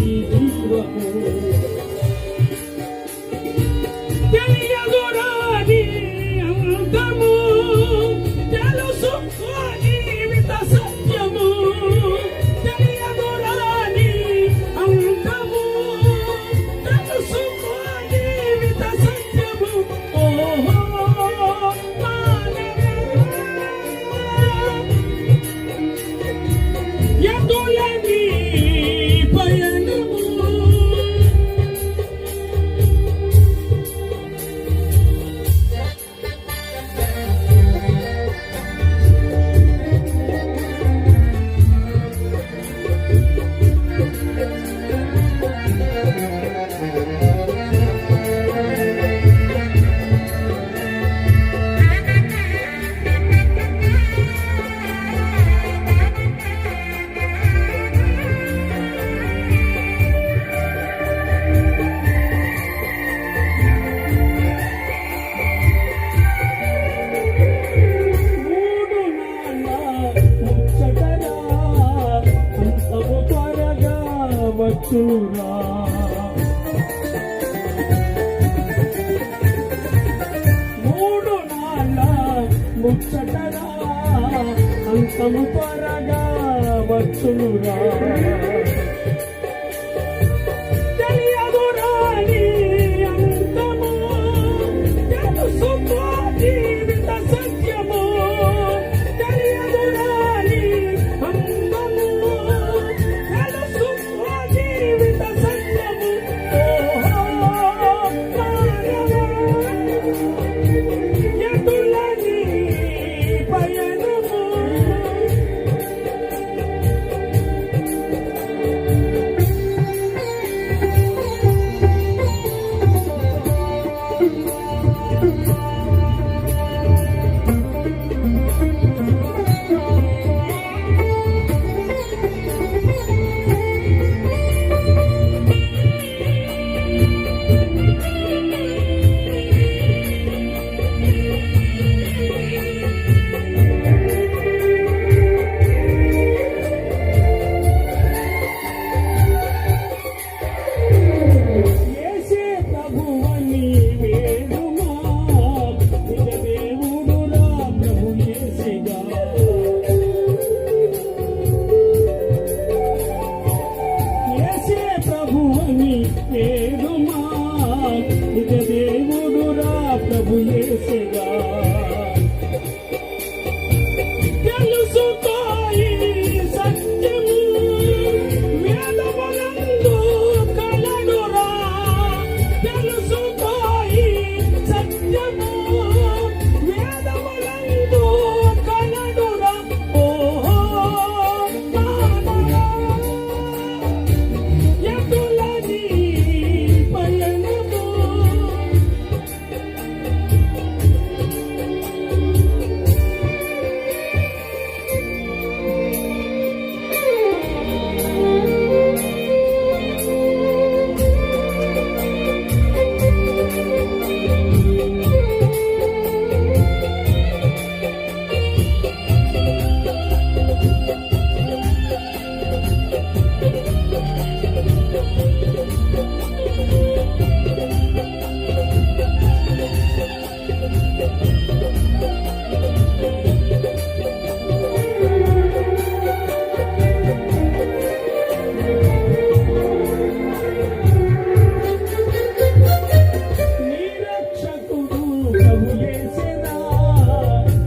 mi tu. యేసురా మూడు నాళ్ళ ముచ్చటరా అంతము త్వరగా వచ్చునురా. ಭುವನಿ ವೇದು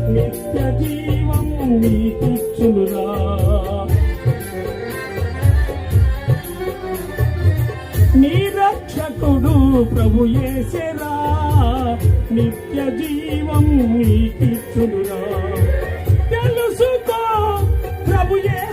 నిత్య జీవము నీకిచ్చునురా. నీ రక్షకుడు ప్రభు ఏసెరా. నిత్య జీవము నీకిచ్చునురా. తెలుసుకో ప్రభు ఏ